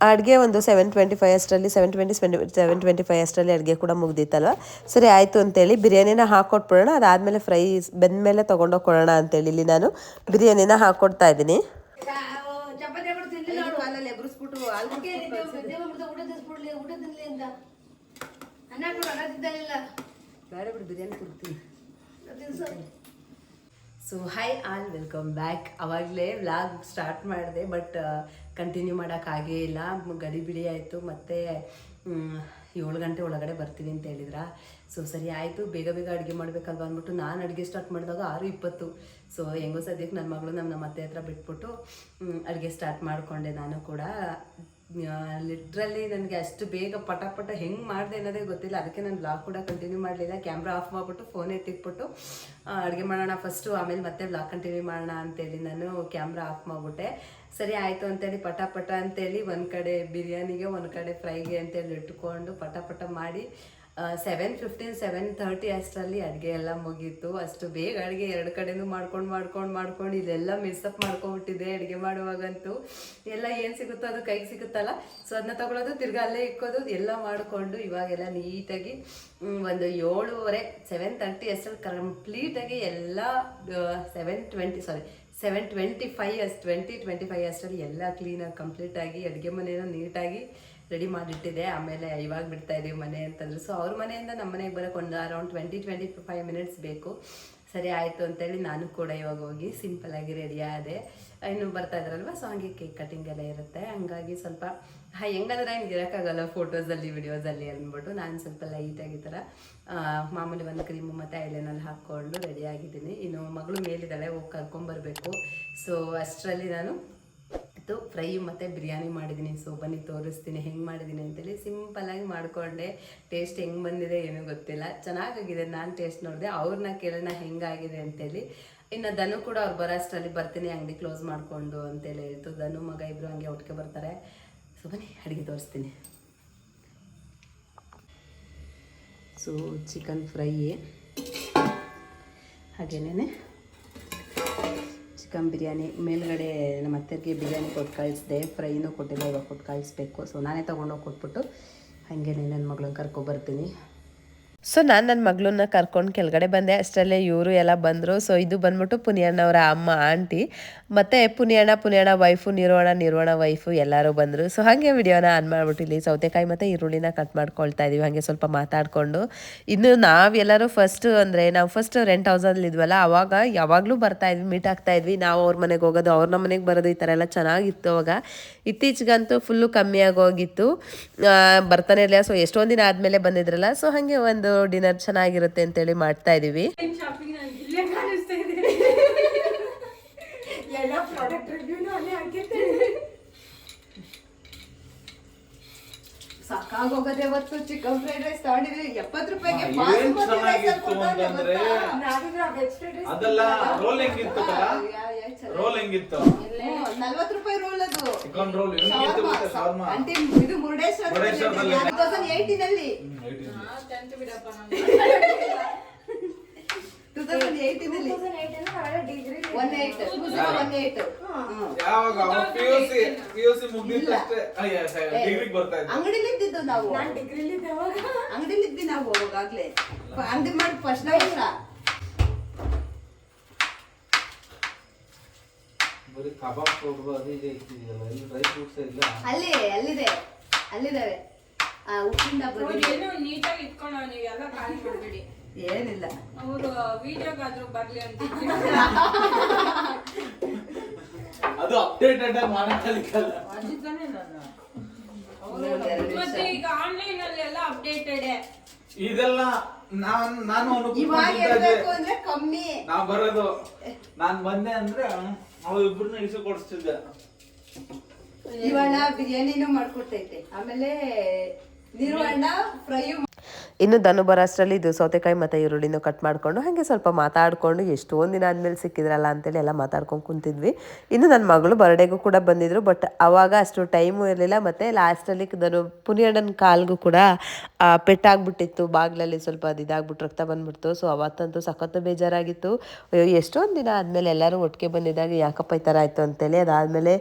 ಅಡುಗೆ ಒಂದು ಸೆವೆನ್ ಟ್ವೆಂಟಿ ಫೈವ್ ಅಷ್ಟರಲ್ಲಿ seven twenty seven twenty five ಅಷ್ಟರಲ್ಲಿ ಅಡುಗೆ ಕೂಡ ಮುಗ್ದಿತ್ತಲ್ವ? ಸರಿ ಅಂತೇಳಿ ಬಿರಿಯಾನಿನ ಹಾಕ್ಕೊಟ್ಬಿಡೋಣ ಅದಾದಮೇಲೆ ಫ್ರೈ ಬೆಂದಮೇಲೆ ತೊಗೊಂಡೋಗ್ಕೊಳ್ಳೋಣ ಅಂತೇಳಿ ಇಲ್ಲಿ ನಾನು ಬಿರಿಯಾನಿನ ಹಾಕ್ಕೊಡ್ತಾ ಇದ್ದೀನಿ. So hi all welcome back ಅವಾಗಲೇ ವ್ಲಾಗ್ ಸ್ಟಾರ್ಟ್ ಮಾಡಿದೆ ಬಟ್ ಕಂಟಿನ್ಯೂ ಮಾಡೋಕ್ಕಾಗೇ ಇಲ್ಲ. ಗಡಿಬಿಡಿ ಗಡಿ ಬಿಡಿ ಆಯಿತು, ಮತ್ತು ಏಳು ಗಂಟೆ ಒಳಗಡೆ ಬರ್ತೀವಿ ಅಂತ ಹೇಳಿದ್ರ? ಸೊ ಸರಿ ಆಯಿತು, ಬೇಗ ಬೇಗ ಅಡುಗೆ ಮಾಡಬೇಕಲ್ವ ಅಂದ್ಬಿಟ್ಟು ನಾನು ಅಡುಗೆ ಸ್ಟಾರ್ಟ್ ಮಾಡಿದಾಗ ಆರು ಇಪ್ಪತ್ತು. ಸೊ ಹೆಂಗೋ ಸದ್ಯಕ್ಕೆ ನನ್ನ ಮಗಳು ನಮ್ಮ ನಮ್ಮ ಅತ್ತೆ ಹತ್ರ ಬಿಟ್ಬಿಟ್ಟು ಅಡುಗೆ ಸ್ಟಾರ್ಟ್ ಮಾಡಿಕೊಂಡೆ ನಾನು ಕೂಡ. ಲಿಟ್ರಲಿ ನನಗೆ ಅಷ್ಟು ಬೇಗ ಪಟ ಪಟ ಹೆಂಗೆ ಮಾಡಿದೆ ಅನ್ನೋದೇ ಗೊತ್ತಿಲ್ಲ. ಅದಕ್ಕೆ ನಾನು ಬ್ಲಾಗ್ ಕೂಡ ಕಂಟಿನ್ಯೂ ಮಾಡಲಿಲ್ಲ. ಕ್ಯಾಮ್ರಾ ಆಫ್ ಮಾಡಿಬಿಟ್ಟು ಫೋನ್ ಎತ್ತಿಟ್ಬಿಟ್ಟು ಅಡುಗೆ ಮಾಡೋಣ ಫಸ್ಟು ಆಮೇಲೆ ಮತ್ತೆ ಬ್ಲಾಗ್ ಕಂಟಿನ್ಯೂ ಮಾಡೋಣ ಅಂತೇಳಿ ನಾನು ಕ್ಯಾಮ್ರಾ ಆಫ್ ಮಾಡಿಬಿಟ್ಟೆ. ಸರಿ ಆಯಿತು ಅಂತೇಳಿ, ಪಟ ಪಟ ಅಂತೇಳಿ ಒಂದು ಕಡೆ ಬಿರಿಯಾನಿಗೆ, ಒಂದು ಕಡೆ ಫ್ರೈಗೆ ಅಂತೇಳಿ ಇಟ್ಕೊಂಡು ಪಟ ಪಟ ಮಾಡಿ ಸೆವೆನ್ ಫಿಫ್ಟೀನ್ ಸೆವೆನ್ ತರ್ಟಿ ಅಷ್ಟರಲ್ಲಿ ಅಡುಗೆ ಎಲ್ಲ ಮುಗೀತು. ಅಷ್ಟು ಬೇಗ ಅಡುಗೆ ಎರಡು ಕಡೆನೂ ಮಾಡ್ಕೊಂಡು ಮಾಡ್ಕೊಂಡು ಮಾಡ್ಕೊಂಡು ಇದೆಲ್ಲ ಮಿಸ್ಅಪ್ ಮಾಡ್ಕೊಂಡ್ಬಿಟ್ಟಿದೆ ಅಡುಗೆ ಮಾಡುವಾಗಂತೂ. ಎಲ್ಲ ಏನು ಸಿಗುತ್ತೋ ಅದು ಕೈಗೆ ಸಿಗುತ್ತಲ್ಲ? ಸೊ ಅದನ್ನ ತಗೊಳ್ಳೋದು ತಿರ್ಗಿ ಅಲ್ಲೇ ಇಕ್ಕೋದು, ಎಲ್ಲ ಮಾಡಿಕೊಂಡು ಇವಾಗೆಲ್ಲ ನೀಟಾಗಿ ಒಂದು ಏಳುವರೆ ಸೆವೆನ್ ತರ್ಟಿ ಅಷ್ಟರಲ್ಲಿ ಕಂಪ್ಲೀಟಾಗಿ ಎಲ್ಲ seven twenty sorry seven twenty five ಅಷ್ಟು ಟ್ವೆಂಟಿ ಟ್ವೆಂಟಿ ಫೈವ್ ಅಷ್ಟರಲ್ಲಿ ಎಲ್ಲ ಕ್ಲೀನಾಗಿ ಕಂಪ್ಲೀಟಾಗಿ ಅಡುಗೆ ಮನೆಯನ್ನು ನೀಟಾಗಿ ರೆಡಿ ಮಾಡಿಟ್ಟಿದೆ. ಆಮೇಲೆ ಇವಾಗ ಬಿಡ್ತಾ ಇದೀವಿ ಮನೆ ಅಂತಂದ್ರೆ. ಸೊ ಅವ್ರ ಮನೆಯಿಂದ ನಮ್ಮ ಮನೆಗೆ ಬರೋಕೆ ಒಂದು around twenty twenty five minutes ಬೇಕು. ಸರಿ ಆಯಿತು ಅಂತೇಳಿ ನಾನು ಕೂಡ ಇವಾಗ ಹೋಗಿ ಸಿಂಪಲ್ಲಾಗಿ ರೆಡಿ ಆದೆ. ಇನ್ನು ಬರ್ತಾ ಇದ್ರಲ್ವಾ? ಸೊ ಹಂಗೆ ಕೇಕ್ ಕಟಿಂಗ್ ಎಲ್ಲ ಇರುತ್ತೆ. ಹಂಗಾಗಿ ಸ್ವಲ್ಪ ಹೆಂಗಂದ್ರೆ ಹಿಂಗೆ ಇರೋಕ್ಕಾಗಲ್ಲ ಫೋಟೋಸಲ್ಲಿ ವಿಡಿಯೋಸಲ್ಲಿ ಅಂದ್ಬಿಟ್ಟು ನಾನು ಸ್ವಲ್ಪ ಲೈಟಾಗಿ ಥರ ಮಾಮೂಲಿ ಒಂದು ಕ್ರೀಮು ಮತ್ತು ಐಲೈನಲ್ಲಿ ಹಾಕ್ಕೊಂಡು ರೆಡಿ ಆಗಿದ್ದೀನಿ. ಇನ್ನು ಮಗಳು ಮೇಲಿದ್ದಾಳೆ, ಹೋಗಿ ಕರ್ಕೊಂಬರ್ಬೇಕು ಸೊ ಅಷ್ಟರಲ್ಲಿ ನಾನು ಇದು ಫ್ರೈ ಮತ್ತು ಬಿರಿಯಾನಿ ಮಾಡಿದ್ದೀನಿ ಸೊ ಬನ್ನಿ ತೋರಿಸ್ತೀನಿ ಹೆಂಗೆ ಮಾಡಿದ್ದೀನಿ ಅಂತೇಳಿ ಸಿಂಪಲಾಗಿ ಮಾಡಿಕೊಂಡೆ. ಟೇಸ್ಟ್ ಹೆಂಗೆ ಬಂದಿದೆ ಏನೂ ಗೊತ್ತಿಲ್ಲ. ಚೆನ್ನಾಗಾಗಿದೆ. ನಾನು ಟೇಸ್ಟ್ ನೋಡಿದೆ. ಅವ್ರನ್ನ ಕೇಳೋಣ ಹೆಂಗಾಗಿದೆ ಅಂತೇಳಿ. ಇನ್ನು ಧನು ಕೂಡ ಅವ್ರು ಬರೋ ಅಷ್ಟರಲ್ಲಿ ಬರ್ತೀನಿ. ಅಂಗಡಿ ಕ್ಲೋಸ್ ಮಾಡಿಕೊಂಡು ಅಂತೇಳಿ ಹೇಳ್ತು. ಧನು, ಮಗ ಇಬ್ಬರು ಹಂಗೆ ಒಟ್ಟಿಗೆ ಬರ್ತಾರೆ. ಸೊ ಬನ್ನಿ, ಅಡುಗೆ ತೋರಿಸ್ತೀನಿ. ಸೊ ಚಿಕನ್ ಫ್ರೈ ಹಾಗೇನೇ ಚಿಕನ್ ಬಿರಿಯಾನಿ, ಮೇಲ್ಗಡೆ ನಮ್ಮ ಅತ್ತೆಗೆ ಬಿರಿಯಾನಿ ಕೊಟ್ಟು ಕಳಿಸಿದೆ ಫ್ರೈನೂ ಕೊಟ್ಟಿಲ್ಲ, ಇವಾಗ ಕೊಟ್ಟು ಕಳಿಸ್ಬೇಕು. ಸೊ ನಾನೇ ತೊಗೊಂಡೋಗಿ ಕೊಟ್ಬಿಟ್ಟು ಹಾಗೆ ನನ್ನ ಮಗಳನ್ನ ಕರ್ಕೊಬರ್ತೀನಿ. ಸೊ ನಾನು ನನ್ನ ಮಗಳನ್ನ ಕರ್ಕೊಂಡು ಕೆಳಗಡೆ ಬಂದೆ. ಅಷ್ಟರಲ್ಲೇ ಇವರು ಎಲ್ಲ ಬಂದರು. ಸೊ ಇದು ಬಂದ್ಬಿಟ್ಟು ಪುನಿಯಣ್ಣವರ ಅಮ್ಮ, ಆಂಟಿ ಮತ್ತು ಪುನಿಯಣ್ಣ ಪುನಿಯಣ್ಣ ವೈಫು ನಿರ್ವಣ ನಿರ್ವಣ ವೈಫು ಎಲ್ಲರೂ ಬಂದರು. ಸೊ ಹಾಗೆ ವಿಡಿಯೋನ ಆನ್ ಮಾಡ್ಬಿಟ್ಟು ಇಲ್ಲಿ ಸೌತೆಕಾಯಿ ಮತ್ತು ಈರುಳ್ಳಿನ ಕಟ್ ಮಾಡ್ಕೊಳ್ತಾ ಇದೀವಿ. ಹಾಗೆ ಸ್ವಲ್ಪ ಮಾತಾಡಿಕೊಂಡು. ಇನ್ನು ನಾವೆಲ್ಲರೂ ಫಸ್ಟು ಅಂದರೆ ನಾವು ಫಸ್ಟ್ ರೆಂಟ್ ಹೌಸಲ್ಲಿ ಇದ್ವಲ್ಲ, ಅವಾಗ ಯಾವಾಗಲೂ ಬರ್ತಾ ಇದ್ವಿ ಮೀಟ್ ಆಗ್ತಾ ಇದ್ವಿ. ನಾವು ಅವ್ರ ಮನೆಗೆ ಹೋಗೋದು ಅವ್ರ ನಮ್ಮ ಮನೆಗೆ ಬರೋದು ಈ ಥರ ಎಲ್ಲ ಚೆನ್ನಾಗಿತ್ತು ಅವಾಗ. ಇತ್ತೀಚೆಗಂತೂ ಫುಲ್ಲು ಕಮ್ಮಿಯಾಗಿ ಹೋಗಿತ್ತು. ಬರ್ತಾನೆ ಇರಲಿಲ್ಲ. ಸೊ ಎಷ್ಟೊಂದು ದಿನ ಆದಮೇಲೆ ಬಂದಿದ್ರಲ್ಲ. ಸೊ ಹಾಗೆ ಒಂದು ಡಿನ್ನರ್ ಚೆನ್ನಾಗಿರುತ್ತೆ ಅಂತೇಳಿ ಮಾಡ್ತಾ ಇದ್ದೀವಿ ಸಾಕಾಗೋಗದೆ ಅವತ್ತು ಚಿಕನ್ ಫ್ರೈಡ್ ರೈಸ್ ತಗೊಂಡಿದ್ರೆ ಎಪ್ಪತ್ತು ರೂಪಾಯಿಗೆ ಏನ್ ಚೆನ್ನಾಗಿತ್ತು ಅಂತಂದ್ರೆ ಅದೆಲ್ಲ ರೋಲ್ ಹೆಂಗಿತ್ತು ರೋಲ್ ಹೆಂಗಿತ್ತು? ನಲ್ವತ್ತು ರೂಪಾಯಿ ರೋಲ್ ಅದು. ಚಿಕನ್ ರೋಲ್ ಹೆಂಗಿತ್ತು ಶಾರ್ಮಾ ಇದು ಮುರುಡೇಶ್ವರ ಮುರುಡೇಶ್ವರದಲ್ಲಿ. ಟೂ ತೌಸಂಡ್ ಏಯ್ಟಿನಲ್ಲಿ ಟೂ ಯಾವಾಗ? ಮುಗ್ದಿದ್ದಷ್ಟೇ ಡಿಗ್ರಿಗೆ ಬರ್ತಾ ಇದ್ದೆ. ಅಂಗಡಿಲಿ ಇದ್ದಿದ್ದು ನಾವು. ಅಂಗಡಿಲಿ ಇದ್ದಿ ನಾವು ಅವಾಗ್ಲೇ. ಅಂಗಡಿ ಮಾಡಿ ಫಸ್ಟ್ ವರ್ಷ. ಬರೀ ಕಬಾಬ್ ಪೌಡರ್ ಅದು ಇದೆ ಇಟ್ಟಿದೆಯಲ್ಲ ಇಲ್ಲಿ ಡ್ರೈ ಫ್ರೂಟ್ಸ್ ಇಲ್ಲ ಅಲ್ಲಿ ಅಲ್ಲಿದೆ. ಅಲ್ಲಿದ್ದಾವೆ ಆ ಉಪ್ಪಿನ ಡಬ್ಬದಲ್ಲಿ ಏನೋ ನೀಟಾಗಿ ಇಟ್ಕೊಂಡು ನೀವು ಎಲ್ಲ ಖಾಲಿ ಮಾಡಬೇಡಿ ಏನಿಲ್ಲ. ಅವರು ವಿಡಿಯೋಗಾದ್ರೂ ಬರ್ಲಿ ಅಂತ ಅದು ಅಪ್ಡೇಟೆಡ್ ಆಗಿ ಮಾಡಕ್ಕಾಗಲ್ಲ ಮತ್ತೆ ಈಗ ಆನ್ಲೈನ್ ಅಲ್ಲಿ ಎಲ್ಲ ಅಪ್ಡೇಟೆಡ್ ಇದೆಲ್ಲ ನಾನ್ ನಾನು ಇವಾಗ ಹೇಳ್ಬೇಕು ಅಂದ್ರೆ ಕಮ್ಮಿ. ನಾನು ಬರೋದು ನಾನ್ ಬಂದೆ ಅಂದ್ರೆ ಇಸು ಕೊಡಿಸ್ತಿದ್ದೆ. ಬಿರಿಯಾನಿನೂ ಮಾಡ್ಕೊಡ್ತೈತೆ. ಆಮೇಲೆ ನಿರ್ವಣ್ಣ ಫ್ರೈ ಇನ್ನು ಧನು ಬರೋ ಅಷ್ಟರಲ್ಲಿ ಇದು ಸೌತೆಕಾಯಿ ಮತ್ತು ಈರುಳ್ಳಿನೂ ಕಟ್ ಮಾಡಿಕೊಂಡು ಹಾಗೆ ಸ್ವಲ್ಪ ಮಾತಾಡಿಕೊಂಡು ಎಷ್ಟೊಂದು ದಿನ ಆದಮೇಲೆ ಸಿಕ್ಕಿದ್ರಲ್ಲ ಅಂತೇಳಿ ಎಲ್ಲ ಮಾತಾಡ್ಕೊಂಡು ಕುಂತಿದ್ವಿ. ಇನ್ನು ನನ್ನ ಮಗಳು ಬರ್ಡೇಗೂ ಕೂಡ ಬಂದಿದ್ರು ಬಟ್ ಅವಾಗ ಅಷ್ಟು ಟೈಮು ಇರಲಿಲ್ಲ. ಮತ್ತು ಲಾಸ್ಟಲ್ಲಿ ಧನು, ಪುನಿಯಣ್ಣನ ಕಾಲ್ಗೂ ಕೂಡ ಪೆಟ್ಟಾಗ್ಬಿಟ್ಟಿತ್ತು. ಬಾಗಿಲಲ್ಲಿ ಸ್ವಲ್ಪ ಅದು ಇದಾಗ್ಬಿಟ್ಟು ರಕ್ತ ಬಂದ್ಬಿಡ್ತು. ಸೊ ಅವತ್ತಂತೂ ಸಖತ್ತು ಬೇಜಾರಾಗಿತ್ತು. ಅಯ್ಯೋ ಎಷ್ಟೊಂದು ದಿನ ಆದಮೇಲೆ ಎಲ್ಲರೂ ಒಟ್ಟಿಗೆ ಬಂದಿದ್ದಾಗ ಯಾಕಪ್ಪ ಈ ಥರ ಆಯಿತು ಅಂತೇಳಿ ಅದಾದಮೇಲೆ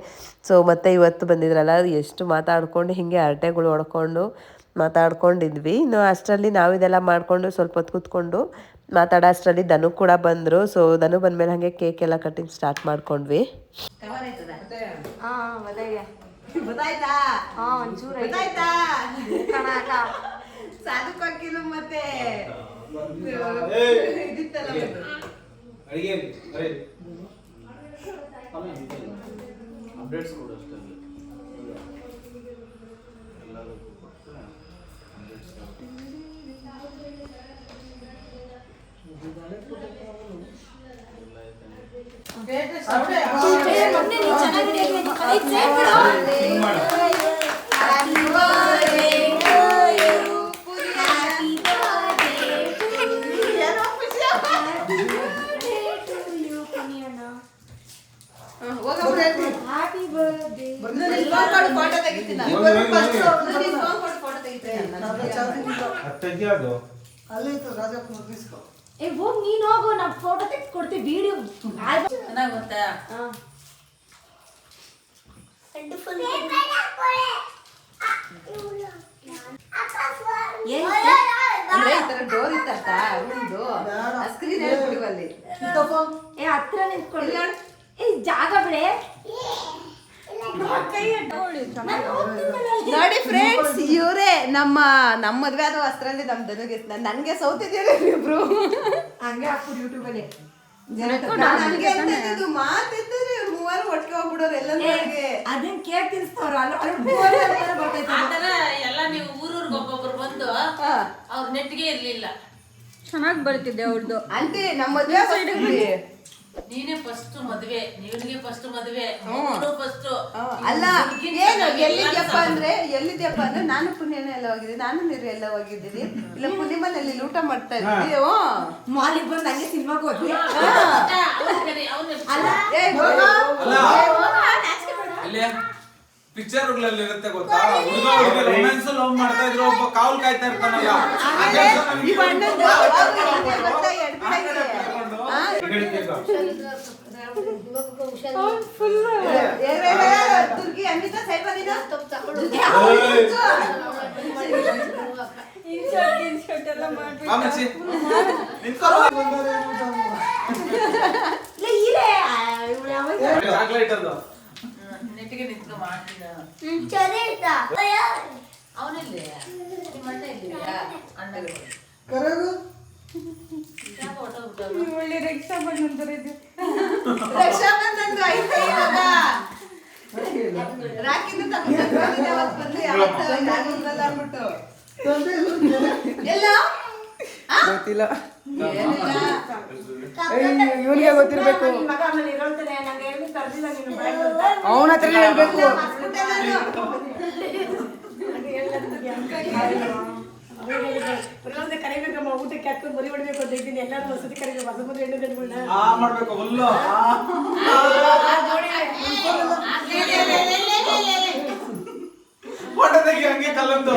ಸೊ ಮತ್ತೆ ಇವತ್ತು ಬಂದಿದ್ರಲ್ಲ, ಎಷ್ಟು ಮಾತಾಡ್ಕೊಂಡು ಹೀಗೆ ಅರಟೆಗಳು ಹೊಡ್ಕೊಂಡು ಮಾತಾಡ್ಕೊಂಡಿದ್ವಿ. ಇನ್ನು ಅಷ್ಟರಲ್ಲಿ ನಾವು ಇದೆಲ್ಲ ಮಾಡಿಕೊಂಡು ಸ್ವಲ್ಪ ಹೊತ್ತು ಕೂತ್ಕೊಂಡು ಮಾತಾಡೋ ಅಷ್ಟರಲ್ಲಿ ಧನು ಕೂಡ ಬಂದರು. ಸೊ ಧನು ಬಂದಮೇಲೆ ಹಾಗೆ ಕೇಕ್ ಎಲ್ಲ ಕಟ್ಟಿಂಗ್ ಸ್ಟಾರ್ಟ್ ಮಾಡ್ಕೊಂಡ್ವಿ. ಅಪ್ಡೇಟ್ಸ್ ಕೊಡು ಅಷ್ಟೇ. ಚೆನ್ನಾಗಿದೆ ಏ ಹೋಗ್ ನೀನ್ ಹೋಗು ನಾವು ಫೋಟೋ ತೆಗ್ದು ಕೊಡ್ತೀವಿ ವಿಡಿಯೋ ಚೆನ್ನಾಗ್ ಗೊತ್ತಾ? ಅಂದ್ರೆ ಈ ತರ ಡೋರ್ ಇತ್ತಂತ ರೂಮ್ದು? ಸ್ಕ್ರೀನ್ ಏ ಹತ್ರ ನಿಂತ್ಕೊಳ್ಳಿ ಏ ಜಾಗ ಬಿಡೆ. ನೋಡಿ ಫ್ರೆಂಡ್ಸ್ ಇವರೇ ನಮ್ಮ ನಮ್ಮ ಮದ್ವೆ ಆದ ಅಸ್ತ್ರಲ್ಲಿ ನಮ್ ದನುಗೆ ನನ್ಗೆ ಸೌತಿದ್ದೀರಿ ಇಬ್ರು ಹಂಗೆ ಹಾಕ್ಬಿಟ್ಟು ಮಾತಿದ್ದರೆ ಇವ್ರು ಮೂವರು ಒಟ್ಟಿಗೆ ಹೋಗ್ಬಿಡೋರು ಎಲ್ಲ ಅದನ್ನ ಕೇಕ್ ತಿನ್ಸ್ತಾವ್ರ ಅಲ್ಲ ಅಲ್ಲಿ ಎಲ್ಲ ಬರ್ತೈತೆ. ಆತರ ಎಲ್ಲ ನೀವು ಊರೂರ್ಗ್ ಒಬ್ಬೊಬ್ರು ಬಂದು ಅವ್ರ ನೆಟ್ಗೆ ಇರ್ಲಿಲ್ಲ. ಚೆನ್ನಾಗಿ ಬರ್ತಿದ್ದೆ ಅವ್ರದ್ದು ಅಂತೆ ನಮ್ಮ ಮದ್ವೆ. ನೀನೇ ಫಸ್ಟ್ ಮದ್ವೆ ನೀವನಿಗೆ ಫಸ್ಟ್ ಮದ್ವೆ ಫಸ್ಟ್ ಅಲ್ಲ ಏನು ಎಲ್ಲಿದ್ಯಪ್ಪ ಅಂದ್ರೆ ಎಲ್ಲಿದ್ಯಪ್ಪ ಅಂದ್ರೆ ನಾನು ಪುಣ್ಯನ ಎಲ್ಲ ಹೋಗಿದ್ದೀನಿ ನಾನು ನೀರು ಎಲ್ಲ ಹೋಗಿದ್ದೀನಿ. ಇಲ್ಲ ಪುಣ್ಯಮನಲ್ಲಿ ಊಟ ಮಾಡ್ತಾ ಇದ್ದೀನಿ ಓ ಮಾಲಿಗೆ ಬಂದು ಹಂಗೆ ಸಿನಿಮಾಗೆ ಹೋದ್ವಿ. ಅಲ್ಲ ಏ, ಹೋಗೋ. ಪಿಕ್ಚರ್ಗಳಲ್ಲಿ ಇರುತ್ತೆ ಗೊತ್ತಾ? ಹುಡುಗ ಹುಡುಗಿ ರೊಮ್ಯಾನ್ಸ್ ಲವ್ ಮಾಡ್ತಾ ಇದ್ರು ಒಬ್ಬ ಕಾವಲ್ ಕಾಯ್ತಾ ಇರ್ತಾನಲ್ಲ. ಅವ್ಳು ನಿಂತ್ಕೋ. ಇಲ್ಲ ಮಾಡ್ತೀನಿ ಅವನಲ್ಲಿ ನಿಮ್ಮ ಅಣ್ಣ ಇದ್ದೀಯಾ ಅಣ್ಣ ಒಳ್ಳೆ ರಿಕ್ಷಾ ಬಂದಂತರ ಇದು. ರಕ್ಷಾಬಂಧನ್ದು ಐತೆ ಇವಾಗ. ರಾಖಿನೂ ತಗೊಂಡ್ ಬಂದಿದ್ದೆ ಅವತ್ತು ಬಂದು ಯಾವತ್ತು ನಾಗೂರಲ್ಲ ಅಂದ್ಬಿಟ್ಟು. ಎಲ್ಲ? ಗೊತ್ತಿಲ್ಲ. ಇವನಿಗೆ ಗೊತ್ತಿರ್ಬೇಕು. ಅವನ ಹತ್ರ ಹೇಳ್ಬೇಕು. ಪ್ರಹ್ಲಾದ ಕರಿಬೇಕಮ್ಮ ಊಟಕ್ಕೆ ಹಾಕೊಂಡು ಮರಿ ಹೊಡಿಬೇಕು ಅಂತ ಇದ್ದೀನಿ. ಎಲ್ಲರೂ ವಸತಿ ಕರಿಬೇಕು ಹೊಸ ಮದುವೆ ಹೆಣ್ಣು ಗಂಡುಗಳ್ನ. ಆ ಮಾಡ್ಬೇಕು ಹುಲ್ಲು. ಆ. ಫೋಟೋ ತೆಗಿ ಹಂಗೆ ಕಲ್ಲಂದು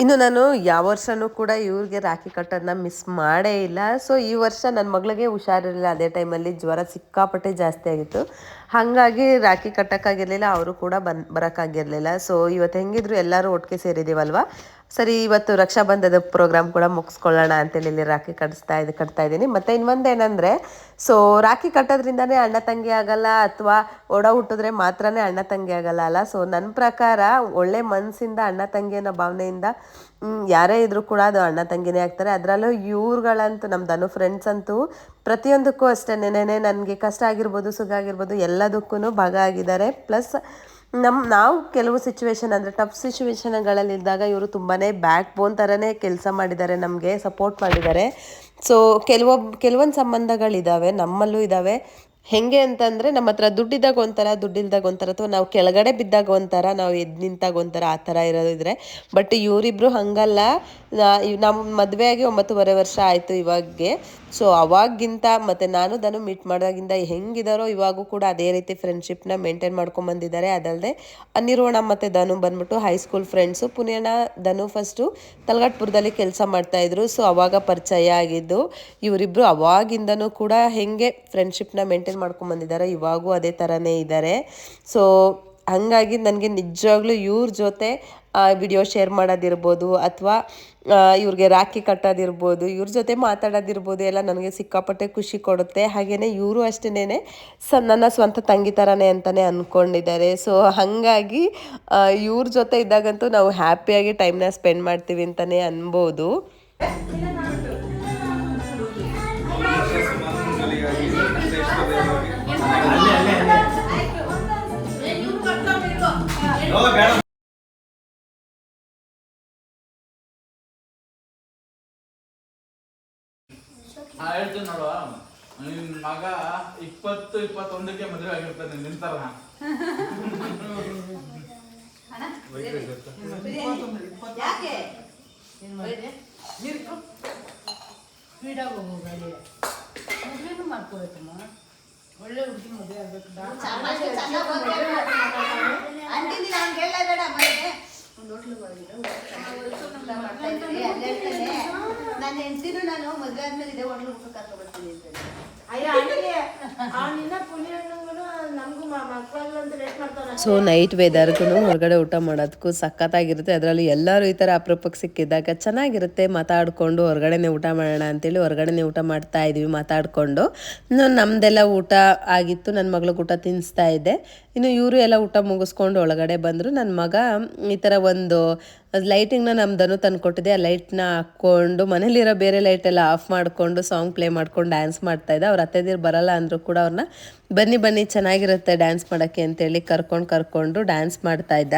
ಇನ್ನು ನಾನು ಯಾವ ವರ್ಷನೂ ಕೂಡ ಇವ್ರಿಗೆ ರಾಖಿ ಕಟ್ಟೋದನ್ನ ಮಿಸ್ ಮಾಡೇ ಇಲ್ಲ. ಸೊ ಈ ವರ್ಷ ನನ್ನ ಮಗಳಿಗೆ ಹುಷಾರಿರಲಿಲ್ಲ. ಅದೇ ಟೈಮಲ್ಲಿ ಜ್ವರ ಸಿಕ್ಕಾಪಟ್ಟೆ ಜಾಸ್ತಿ ಆಗಿತ್ತು. ಹಾಗಾಗಿ ರಾಖಿ ಕಟ್ಟೋಕ್ಕಾಗಿರಲಿಲ್ಲ. ಅವರು ಕೂಡ ಬನ್ ಬರೋಕ್ಕಾಗಿರಲಿಲ್ಲ. ಸೊ ಇವತ್ತು ಹೆಂಗಿದ್ರು ಎಲ್ಲರೂ ಒಟ್ಟಿಗೆ ಸೇರಿದ್ದೀವಲ್ವ ಸರಿ, ಇವತ್ತು ರಕ್ಷಾಬಂಧದ ಪ್ರೋಗ್ರಾಮ್ ಕೂಡ ಮುಗಿಸ್ಕೊಳ್ಳೋಣ ಅಂತೇಳಿ ಇಲ್ಲಿ ರಾಖಿ ಕಟ್ಸ್ತಾ ಇದು, ಕಟ್ತಾ ಇದ್ದೀನಿ. ಮತ್ತು ಇನ್ನೊಂದೇನೆಂದರೆ ಸೊ ರಾಖಿ ಕಟ್ಟೋದ್ರಿಂದನೇ ಅಣ್ಣ ತಂಗಿ ಆಗಲ್ಲ ಅಥವಾ ಒಡ ಹುಟ್ಟಿದ್ರೆ ಮಾತ್ರನೇ ಅಣ್ಣ ತಂಗಿ ಆಗಲ್ಲ ಅಲ್ಲ? ಸೊ ನನ್ನ ಪ್ರಕಾರ ಒಳ್ಳೆ ಮನಸ್ಸಿಂದ ಅಣ್ಣ ತಂಗಿ ಅನ್ನೋ ಭಾವನೆಯಿಂದ ಯಾರೇ ಇದ್ರೂ ಕೂಡ ಅದು ಅಣ್ಣ ತಂಗಿನೇ ಆಗ್ತಾರೆ. ಅದರಲ್ಲೂ ಇವ್ರುಗಳಂತೂ ನಮ್ಮ ಧನು ಫ್ರೆಂಡ್ಸ್ ಅಂತೂ ಪ್ರತಿಯೊಂದಕ್ಕೂ ಅಷ್ಟೇ ನೆನೆ ನನಗೆ ಕಷ್ಟ ಆಗಿರ್ಬೋದು, ಸುಖ ಆಗಿರ್ಬೋದು ಎಲ್ಲದಕ್ಕೂ ಭಾಗ ಆಗಿದ್ದಾರೆ. ಪ್ಲಸ್ ನಮ್ಮ ನಾವು ಕೆಲವು ಸಿಚುವೇಶನ್ ಅಂದರೆ ಟಫ್ ಸಿಚುವೇಶನ್ಗಳಲ್ಲಿದ್ದಾಗ ಇವರು ತುಂಬಾ ಬ್ಯಾಕ್ ಬೋನ್ ಥರನೇ ಕೆಲಸ ಮಾಡಿದ್ದಾರೆ, ನಮಗೆ ಸಪೋರ್ಟ್ ಮಾಡಿದ್ದಾರೆ. ಸೊ ಕೆಲವೊಬ್ಬ ಕೆಲವೊಂದು ಸಂಬಂಧಗಳಿದ್ದಾವೆ ನಮ್ಮಲ್ಲೂ ಇದ್ದಾವೆ ಹೆಂಗೆ ಅಂತಂದರೆ ನಮ್ಮ ಹತ್ರ ದುಡ್ಡಿದ್ದಾಗ ಒಂಥರ, ದುಡ್ಡಿಲ್ದಾಗ ಒಂಥರ ಅಥವಾ ನಾವು ಕೆಳಗಡೆ ಬಿದ್ದಾಗ ಒಂಥರ, ನಾವು ಎದ್ದು ನಿಂತಾಗ ಒಂಥರ ಆ ಥರ ಇರೋದಿದ್ರೆ. ಬಟ್ ಇವರಿಬ್ಬರು ಹಂಗಲ್ಲ. ನಮ್ಮ ಮದುವೆ ಆಗಿ ಒಂಬತ್ತುವರೆ ವರ್ಷ ಆಯಿತು ಇವಾಗೆ ಸೊ ಅವಾಗಿಂತ ಮತ್ತು ನಾನು ಧನು ಮೀಟ್ ಮಾಡಿದಾಗಿಂದ ಹೆಂಗಿದಾರೋ ಇವಾಗೂ ಕೂಡ ಅದೇ ರೀತಿ ಫ್ರೆಂಡ್ಶಿಪ್ನ ಮೇಂಟೈನ್ ಮಾಡ್ಕೊಂಬಂದಿದ್ದಾರೆ. ಅದಲ್ಲದೆ ಅನಿರೋಣ ಮತ್ತು ಧನು ಬಂದ್ಬಿಟ್ಟು ಹೈಸ್ಕೂಲ್ ಫ್ರೆಂಡ್ಸು ಪುಣ್ಯನ ಧನು ಫಸ್ಟು ತಲಗಟ್ಪುರದಲ್ಲಿ ಕೆಲಸ ಮಾಡ್ತಾಯಿದ್ರು ಸೊ ಅವಾಗ ಪರಿಚಯ ಆಗಿದ್ದು ಇವರಿಬ್ಬರು ಅವಾಗಿಂದನೂ ಕೂಡ ಹೆಂಗೆ ಫ್ರೆಂಡ್ಶಿಪ್ನ ಮೇಂಟೈನ್ ಮಾಡ್ಕೊಂಬಂದಿದ್ದಾರೆ ಇವಾಗೂ ಅದೇ ಥರನೇ ಇದ್ದಾರೆ. ಸೊ ಹಾಗಾಗಿ ನನಗೆ ನಿಜವಾಗ್ಲೂ ಇವ್ರ ಜೊತೆ ವಿಡಿಯೋ ಶೇರ್ ಮಾಡೋದಿರ್ಬೋದು ಅಥವಾ ಇವ್ರಿಗೆ ರಾಖಿ ಕಟ್ಟೋದಿರ್ಬೋದು, ಇವ್ರ ಜೊತೆ ಮಾತಾಡೋದಿರ್ಬೋದು ಎಲ್ಲ ನನಗೆ ಸಿಕ್ಕಾಪಟ್ಟೆ ಖುಷಿ ಕೊಡುತ್ತೆ. ಹಾಗೆಯೇ ಇವರು ಅಷ್ಟೇ ಸ, ನನ್ನ ಸ್ವಂತ ತಂಗಿ ಥರನೇ ಅಂತಲೇ ಅಂದ್ಕೊಂಡಿದ್ದಾರೆ ಸೊ ಹಾಗಾಗಿ ಇವ್ರ ಜೊತೆ ಇದ್ದಾಗಂತೂ ನಾವು ಹ್ಯಾಪಿಯಾಗಿ ಟೈಮ್ನ ಸ್ಪೆಂಡ್ ಮಾಡ್ತೀವಿ ಅಂತಲೇ ಅನ್ಬೋದು. ಹೇಳ್ತೀನಿ ನೋಡುವ ನಿನ್ ಮಗ ಇಪ್ಪತ್ತು ಇಪ್ಪತ್ತೊಂದಕ್ಕೆ ಮದುವೆ ಆಗಿರ್ತಾನೆ ನಿಂತರ ಯಾಕೆ ಅಂತೀನಿ ನಾನು ಹೇಳಲೇ ಬೇಡ ಮನೆಗೆ ಒಂದು ಹೋಟ್ಲಿಗೆ ಹೋಗಿದ್ದು ನನ್ನ ಹೆಂಡ್ತಿನೂ ನಾನು ಮದುವೆ ಆದ್ಮೇಲೆ ಇದೇ ಹೋಟ್ಲು ಊಟ ಕರ್ಕೊಂಡು ಬರ್ತೀನಿ ಅಂತಾನೆ ಅಯ್ಯೋ ಅವನಿನ್ನ ಪುಲಿ ಹಣ್ಣುಗಳು ನಮಗೂ ಸೊ ನೈಟ್ ವೆದರ್ಗೂ ಹೊರಗಡೆ ಊಟ ಮಾಡೋದಕ್ಕೂ ಸಖತ್ತಾಗಿರುತ್ತೆ. ಅದರಲ್ಲಿ ಎಲ್ಲರೂ ಈ ಥರ ಅಪರೂಪಕ್ಕೆ ಸಿಕ್ಕಿದ್ದಾಗ ಚೆನ್ನಾಗಿರುತ್ತೆ ಮಾತಾಡಿಕೊಂಡು ಹೊರಗಡೆನೇ ಊಟ ಮಾಡೋಣ ಅಂತೇಳಿ ಹೊರಗಡೆನೇ ಊಟ ಮಾಡ್ತಾ ಇದ್ವಿ ಮಾತಾಡಿಕೊಂಡು. ನಮ್ಮದೆಲ್ಲ ಊಟ ಆಗಿತ್ತು ನನ್ನ ಮಗಳಿಗೆ ಊಟ ತಿನ್ನಿಸ್ತಾ ಇದ್ದೆ. ಇನ್ನು ಇವರು ಎಲ್ಲ ಊಟ ಮುಗಿಸ್ಕೊಂಡು ಒಳಗಡೆ ಬಂದರು. ನನ್ನ ಮಗ ಈ ಥರ ಒಂದು ಲೈಟಿಂಗ್ನ ದನು ತಂದು ಕೊಟ್ಟಿದೆ ಆ ಲೈಟ್ನ ಹಾಕ್ಕೊಂಡು ಮನೇಲಿರೋ ಬೇರೆ ಲೈಟ್ ಎಲ್ಲ ಆಫ್ ಮಾಡಿಕೊಂಡು ಸಾಂಗ್ ಪ್ಲೇ ಮಾಡ್ಕೊಂಡು ಡ್ಯಾನ್ಸ್ ಮಾಡ್ತಾ ಇದ್ದ. ಅವ್ರ ಅತ್ತೆದಿರು ಬರಲ್ಲ ಅಂದರೂ ಕೂಡ ಅವ್ರನ್ನ, ಬನ್ನಿ ಬನ್ನಿ, ಚೆನ್ನಾಗಿರುತ್ತೆ ಡ್ಯಾನ್ಸ್ ಮಾಡೋಕ್ಕೆ ಅಂತೇಳಿ ಕರ್ಕೊಂಡು ಕರ್ಕೊಂಡು ಡ್ಯಾನ್ಸ್ ಮಾಡ್ತಾ ಇದ್ದ.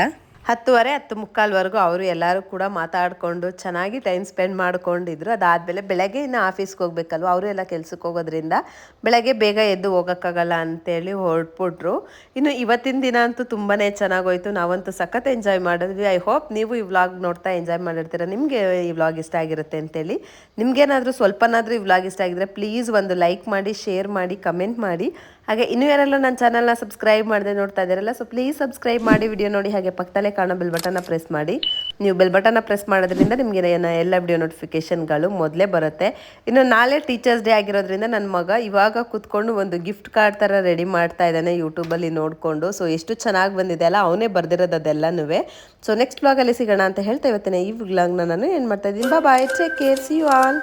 ಹತ್ತುವರೆ, ಹತ್ತು ಮುಕ್ಕಾಲ್ವರೆಗೂ ಅವರು ಎಲ್ಲರೂ ಕೂಡ ಮಾತಾಡಿಕೊಂಡು ಚೆನ್ನಾಗಿ ಟೈಮ್ ಸ್ಪೆಂಡ್ ಮಾಡ್ಕೊಂಡಿದ್ರು. ಅದಾದಮೇಲೆ ಬೆಳಗ್ಗೆ ಇನ್ನು ಆಫೀಸ್ಗೆ ಹೋಗ್ಬೇಕಲ್ವ? ಅವರು ಎಲ್ಲ ಕೆಲ್ಸಕ್ಕೆ ಹೋಗೋದ್ರಿಂದ ಬೆಳಗ್ಗೆ ಬೇಗ ಎದ್ದು ಹೋಗೋಕ್ಕಾಗಲ್ಲ ಅಂತೇಳಿ ಹೊರಟ್ಬಿಟ್ರು. ಇನ್ನು ಇವತ್ತಿನ ದಿನ ಅಂತೂ ತುಂಬಾ ಚೆನ್ನಾಗೋಯ್ತು. ನಾವಂತೂ ಸಖತ್ ಎಂಜಾಯ್ ಮಾಡಿದ್ವಿ. ಐ ಹೋಪ್ ನೀವು ಈ ವ್ಲಾಗ್ ನೋಡ್ತಾ ಎಂಜಾಯ್ ಮಾಡಿರ್ತೀರ. ನಿಮಗೆ ಈ ವ್ಲಾಗ್ ಇಷ್ಟ ಆಗಿರುತ್ತೆ ಅಂತೇಳಿ. ನಿಮಗೇನಾದರೂ ಸ್ವಲ್ಪನಾದರೂ ಈ ವ್ಲಾಗ್ ಇಷ್ಟ ಆಗಿದ್ರೆ ಪ್ಲೀಸ್ ಒಂದು ಲೈಕ್ ಮಾಡಿ ಶೇರ್ ಮಾಡಿ ಕಮೆಂಟ್ ಮಾಡಿ. ಹಾಗೆ ಇನ್ನೂ ಯಾರೆಲ್ಲ ನನ್ನ ಚಾನಲ್ನ ಸಬ್ಸ್ಕ್ರೈಬ್ ಮಾಡದೆ ನೋಡ್ತಾ ಇದ್ದೀರಲ್ಲ ಸೊ ಪ್ಲೀಸ್ ಸಬ್ಸ್ಕ್ರೈಬ್ ಮಾಡಿ ವಿಡಿಯೋ ನೋಡಿ, ಹಾಗೆ ಪಕ್ಕದಲ್ಲೇ ಕಾಣೋ ಬೆಲ್ ಬಟನ್ನ ಪ್ರೆಸ್ ಮಾಡಿ. ನೀವು ಬೆಲ್ ಬಟನ್ನ ಪ್ರೆಸ್ ಮಾಡೋದ್ರಿಂದ ನಿಮಗೆ ಎಲ್ಲ ವಿಡಿಯೋ ನೋಟಿಫಿಕೇಶನ್ಗಳು ಮೊದಲೇ ಬರುತ್ತೆ. ಇನ್ನು ನಾಳೆ ಟೀಚರ್ಸ್ ಡೇ ಆಗಿರೋದ್ರಿಂದ ನನ್ನ ಮಗ ಇವಾಗ ಕೂತ್ಕೊಂಡು ಒಂದು ಗಿಫ್ಟ್ ಕಾರ್ಡ್ ಥರ ರೆಡಿ ಮಾಡ್ತಾ ಇದ್ದಾನೆ ಯೂಟ್ಯೂಬಲ್ಲಿ ನೋಡಿಕೊಂಡು. ಸೊ ಎಷ್ಟು ಚೆನ್ನಾಗಿ ಬಂದಿದೆ ಅಲ್ಲ, ಅವನೇ ಬರ್ದಿರೋದು ಅದೆಲ್ಲನೂ ಸೊ ನೆಕ್ಸ್ಟ್ ಬ್ಲಾಗಲ್ಲಿ ಸಿಗೋಣ ಅಂತ ಹೇಳ್ತಾ ಇವತ್ತಿನ ಈ ವ್ಲಾಗ್ನ ನಾನು ಏನು ಮಾಡ್ತಾ ಇದ್ದೀನಿ. ಬಾ bye take care see you all